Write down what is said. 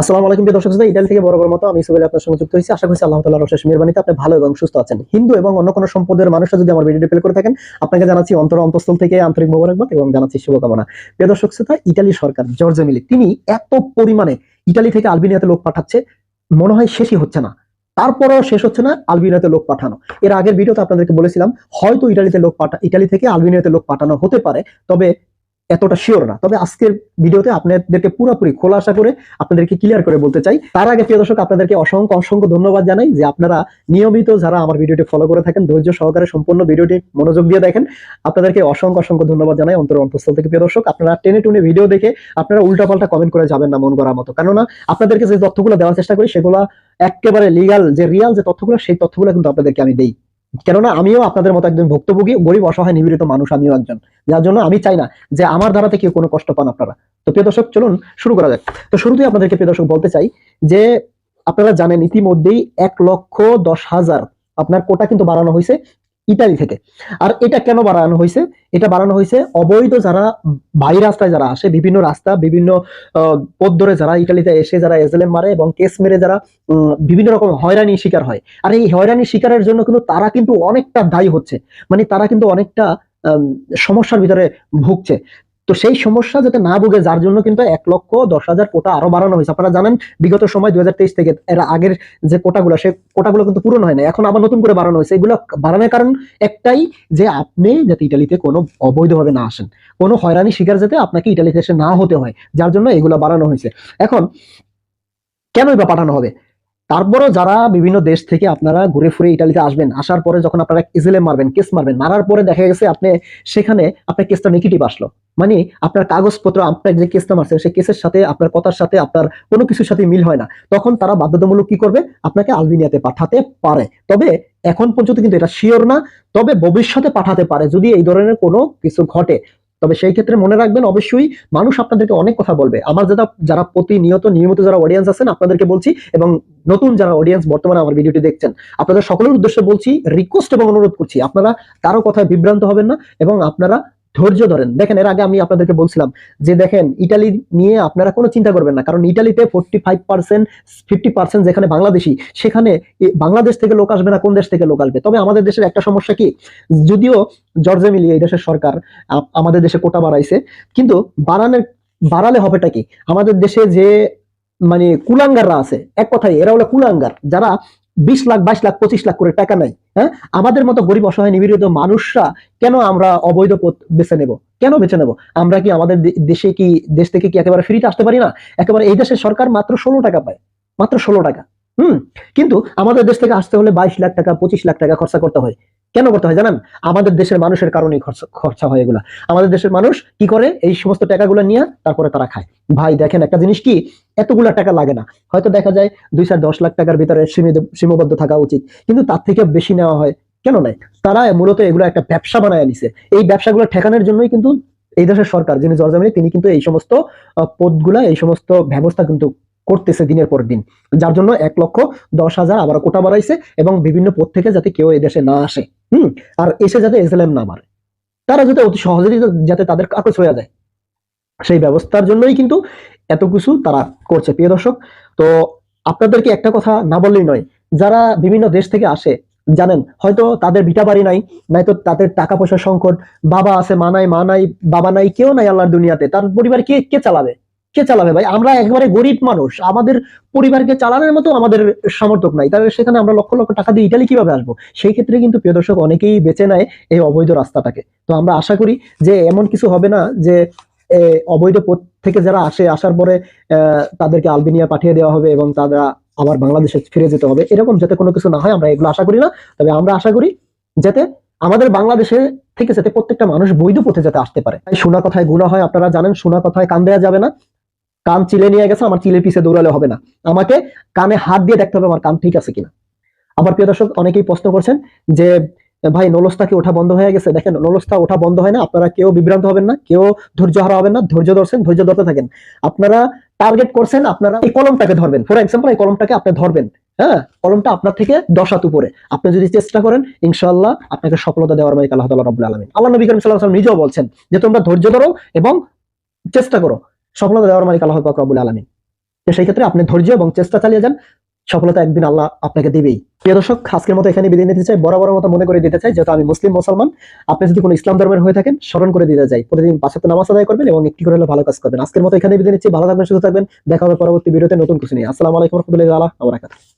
আসসালামু আলাইকুম প্রিয় দর্শক মতো আমি আপনার সঙ্গে যুক্ত হয়েছি। আশা করছি আল্লাহ মেহেরবানিতে আপনি ভালো এবং সুস্থ আছেন। হিন্দু এবং অন্য কোনো সম্পদের মানুষরা যদি আমার ভিডিওটি প্লে করে থাকেন, আপনাকে জানাচ্ছি অন্তর অন্তঃস্থল থেকে আন্তরিক মোবারকবাদ এবং জানাচ্ছি শুভকামনা। প্রিয় দর্শক শ্রোতা সরকার মিলি তিনি এত পরিমাণে ইতালি থেকে আলবেনিয়াতে লোক পাঠাচ্ছে, মনে হয় শেষই হচ্ছে না। তারপরও শেষ হচ্ছে না, আলবেনিয়াতে লোক পাঠানো। এর আগের ভিডিওতে আপনাদেরকে বলেছিলাম, হয়তো ইটালিতে লোক পাঠা ইটালি থেকে আলবেনিয়াতে লোক পাঠানো হতে পারে, তবে এতটা শিওর না। তবে আজকের ভিডিওতে আপনাদেরকে পুরোপুরি খোলাসা করে আপনাদেরকে ক্লিয়ার করে বলতে চাই। তার আগে প্রিয় দর্শক, আপনাদেরকে অসংখ্য অসংখ্য ধন্যবাদ জানাই যে আপনারা নিয়মিত যারা আমার ভিডিওটি ফলো করে থাকেন, ধৈর্য সহকারে সম্পূর্ণ ভিডিওটি মনোযোগ দিয়ে দেখেন। আপনাদেরকে অসংখ্য অসংখ্য ধন্যবাদ জানাই অন্তর অন্তঃস্থল থেকে প্রিয় দর্শক। আপনারা টেনে টুনে ভিডিও দেখে আপনারা উল্টাপাল্টা কমেন্ট করে যাবেন না মন করার মতো। কেননা আপনাদেরকে যে তথ্যগুলো দেওয়ার চেষ্টা করি, সেগুলো একেবারে লিগাল যে রিয়াল যে তথ্যগুলো, সেই তথ্যগুলো কিন্তু আপনাদেরকে আমি দেই। কেননা আমিও আপনাদের মতো একজন ভুক্তভোগী, গরিব, অসহায় নিবিড়িত মানুষ, আমিও একজন। যার জন্য আমি চাই না যে আমার দ্বারাতে কেউ কোনো কষ্ট পান আপনারা। তো প্রিয় দর্শক, চলুন শুরু করা যাক। তো শুরুতেই আপনাদেরকে প্রিয় দর্শক বলতে চাই যে আপনারা জানেন ইতিমধ্যেই এক লক্ষ দশ হাজার আপনার কোটা কিন্তু বাড়ানো হয়েছে। ইতালি থেকে। আর এটা কেন বাড়ানো হয়েছে? এটা বাড়ানো হয়েছে অবৈধ যারা বাই রাস্তায় যারা আসে, বিভিন্ন রাস্তা, বিভিন্ন পথ ধরে যারা ইতালিতে এসে যারা এজেলেম মারে এবং কেস মেরে যারা বিভিন্ন রকম হয়রানি শিকার হয়। আর এই হয়রানি শিকারের জন্য কিন্তু তারা কিন্তু অনেকটা দায়ী হচ্ছে। মানে তারা কিন্তু অনেকটা সমস্যার ভিতরে ভুগছে। তো সেই সমস্যা যাতে না ভুগে, যার জন্য কিন্তু এক লক্ষ দশ হাজার কোটা আরও বাড়ানো হয়েছে। আপনারা জানেন, বিগত সময় দুই হাজার তেইশ থেকে এর আগের যে কোটাগুলো সে কোটাগুলো কিন্তু পূরণ হয় না এখন আবার নতুন করে বাড়ানো হয়েছে। এগুলো বাড়ানোর কারণ একটাই যে আপনি যাতে ইটালিতে কোনো অবৈধভাবে না আসেন, কোনো হয়রানি শিকার যাতে আপনাকে ইটালিতে এসে না হতে হয়, যার জন্য এগুলো বাড়ানো হয়েছে। এখন কেন এটা পাঠানো হবে? তারপরও যারা বিভিন্ন দেশ থেকে আপনারা ঘুরে ফিরে ইটালিতে আসবেন, আসার পরে যখন আপনারা ইজেলে মারবেন কেস মারবেন, মারার পরে দেখা গেছে আপনি সেখানে আপনার কেসটা নেগেটিভ আসলো। মানে আপনার কাগজপত্র, আপনার যে কেসটা মারছেন, সেই কেসের সাথে, আপনার কথার সাথে, আপনার কোনো কিছুর সাথে মিল হয় না। তখন তারা বাধ্যতামূলক কি করবে? আপনাকে আলবেনিয়াতে পাঠাতে পারে। তবে এখন পর্যন্ত কিন্তু এটা শিওর না। তবে ভবিষ্যতে পাঠাতে পারে, যদি এই ধরনের কোনো কিছু ঘটে। তবে সেই ক্ষেত্রে মনে রাখবেন, অবশ্যই মানুষ আপনাদেরকে অনেক কথা বলবে। আমার যারা যারা প্রতিনিয়ত, নিয়মিত যারা অডিয়েন্স আছেন, আপনাদেরকে বলছি এবং নতুন যারা অডিয়েন্স বর্তমানে আমার ভিডিওটি দেখছেন, আপনাদের সকলের উদ্দেশ্যে বলছি রিকোয়েস্ট এবং অনুরোধ করছি, আপনারা কারও কথায় বিভ্রান্ত হবেন না এবং আপনারা ধৈর্য ধরেন। দেখেন, এর আগে আমি আপনাদেরকে বলছিলাম যে দেখেন, ইটালি নিয়ে আপনারা কোনো চিন্তা করবেন না। কারণ ইটালিতে forty five percent fifty percent যেখানে বাংলাদেশি, সেখানে বাংলাদেশ থেকে লোক আসবে না, কোন দেশ থেকে লোক আসবে? তবে আমাদের দেশের একটা সমস্যা কি? যদিও জর্জে মিলিয়ে এই দেশের সরকার আমাদের দেশে কোটা বাড়াইছে, কিন্তু বাড়ানোর, বাড়ালে হবেটা কি? আমাদের দেশে যে মানে কুলাঙ্গাররা আছে, এক কথায় এরা হলো কুলাঙ্গার। যারা বিশ লাখ, বাইশ লাখ, পঁচিশ লাখ করে টাকা নেয় হ্যাঁ? আমাদের মতো গরিব, অসহায় নিবিড়িত মানুষরা কেন আমরা অবৈধ পথ বেছে নেব? কেন বেছে নেব? আমরা কি আমাদের দেশে কি, দেশ থেকে কি একেবারে ফ্রিতে আসতে পারি না? একেবারে এই দেশের সরকার মাত্র ষোলো টাকা পায়, মাত্র ষোলো টাকা, হুম? কিন্তু আমাদের দেশ থেকে আসতে হলে বাইশ লাখ টাকা, পঁচিশ লাখ টাকা খরচা করতে হয়। কেন করতে হয় জানেন? আমাদের দেশের মানুষের কারণেই খরচা হয় এগুলা। আমাদের দেশের মানুষ কি করে? এই সমস্ত টাকাগুলো নিয়ে তারপরে তারা খায়। ভাই, দেখেন একটা জিনিস কি? এতগুলা টাকা লাগে না। হয়তো দেখা যায় দুই চার দশ লাখ টাকার ভিতরে সীমাবদ্ধ থাকা উচিত। কিন্তু তার থেকে বেশি নেওয়া হয় কেন নাই? তারা মূলত এগুলো একটা ব্যবসা বানায় নিছে এই ব্যবসাগুলো ঠেকানোর জন্যই কিন্তু এই দেশের সরকার, যিনি জর্জামিনি, তিনি কিন্তু এই সমস্ত পদগুলা, এই সমস্ত ব্যবস্থা কিন্তু করতেছে দিনের পর দিন। যার জন্য এক লক্ষ দশ হাজার আবার কোটা বাড়াইছে এবং বিভিন্ন পদ থেকে যাতে কেউ দেশে না আসে। হুম? আর এসে যাতে এসএলএম না মারে। তারা যাতে অতি সহজেই যাতে তাদের কাগজ হয়ে যায়। সেই ব্যবস্থার জন্যই কিন্তু এত কিছু তারা করছে, প্রিয় দর্শক। তো আপনাদেরকে একটা কথা না বললেই নয়, যারা বিভিন্ন দেশ থেকে আসে, জানেন, হয়তো তাদের ভিটা বাড়ি নাই, নয়তো তাদের টাকা পয়সার সংকট, বাবা আছে, মা নাই মা নাই, বাবা নাই, কেউ নাই আল্লাহর দুনিয়াতে, তার পরিবার কে কে চালাবে? কে চালাবে ভাই? আমরা একেবারে গরিব মানুষ। আমাদের পরিবারকে চালানোর মতো আমাদের সামর্থ্য নাই। তাহলে সেখানে আমরা লক্ষ লক্ষ টাকা দিয়ে ইটালি কীভাবে আসব? সেই ক্ষেত্রে কিন্তু প্রিয় দর্শক, অনেকেই বেছে নেয় এই অবৈধ রাস্তাটাকে। তো আমরা আশা করি যে এমন কিছু হবে না যে অবৈধ পথ থেকে যারা আসে, আসার পরে তাদেরকে আলবেনিয়া পাঠিয়ে দেওয়া হবে এবং তারা আবার বাংলাদেশে ফিরে যেতে হবে। এরকম যাতে কোনো কিছু না হয়, আমরা এগুলো আশা করি না। তবে আমরা আশা করি যাতে আমাদের বাংলাদেশে থেকে যাতে প্রত্যেকটা মানুষ বৈধ পথে যাতে আসতে পারে। শোনা কথায় গুণা হয়, আপনারা জানেন শোনা কথায় কান দেওয়া যাবে না। কান চিলে নিয়ে গেছে, আমার চিলের পিছে দৌড়ালে হবে না। আমাকে কানে হাত দিয়ে দেখতে হবে আমার কান ঠিক আছে কিনা। আবার প্রিয় দর্শক, অনেকেই প্রশ্ন করছেন যে, ভাই, নলস্তা কি ওঠা বন্ধ হয়ে গেছে? দেখেন, নলস্তা ওঠা বন্ধ হয় না, আপনারা কেউ বিভ্রান্ত হবেন না, কেউ ধৈর্য হারা হবেন না, ধৈর্য ধরছেন, ধৈর্য ধরতে থাকেন। আপনারা টার্গেট করছেন, আপনারা এই কলমটাকে ধরবেন। ফর এক্সাম্পল এই কলমটাকে আপনি ধরবেন হ্যাঁ? কলমটা আপনার থেকে দশ হাত উপরে। আপনি যদি চেষ্টা করেন, ইনশাআল্লাহ আপনাকে সফলতা দেওয়ার মালিক আল্লাহ রাব্বুল আলামিন। আল্লাহ নবী করিম ওয়াসাল্লাম নিজেও বলছেন যে, তোমরা ধৈর্য ধরো এবং চেষ্টা করো। সফলতা দেওয়ার মালিক আল্লাহ পাক রাব্বুল আলামিন। তো সেই ক্ষেত্রে আপনি ধৈর্য এবং চেষ্টা চালিয়ে যান। সফলতা একদিন আল্লাহ আপনাকে দিবেই। প্রিয় দর্শক, আজকের মতো এখানে বিদায় নিতে চাই। বরাবর মতো মনে করে দিতে চাই, যেহেতু আমি মুসলিম, মুসলমান। আপনি যদি কোনো ইসলাম ধর্মের হয়ে থাকেন, স্মরণ করে দিতে চাই। প্রতিদিন পাঁচশত নামাজ আদায় করবেন এবং একটি করে হলে ভালো কাজ করবেন। আজকের মতো এখানে বিদায় নিচ্ছি। ভালো থাকবেন, সুস্থ থাকবেন। দেখা হবে পরবর্তী ভিডিওতে নতুন কিছু নিয়ে। আসসালামু আলাইকুম রহমতুল্লাহ আল্লাহ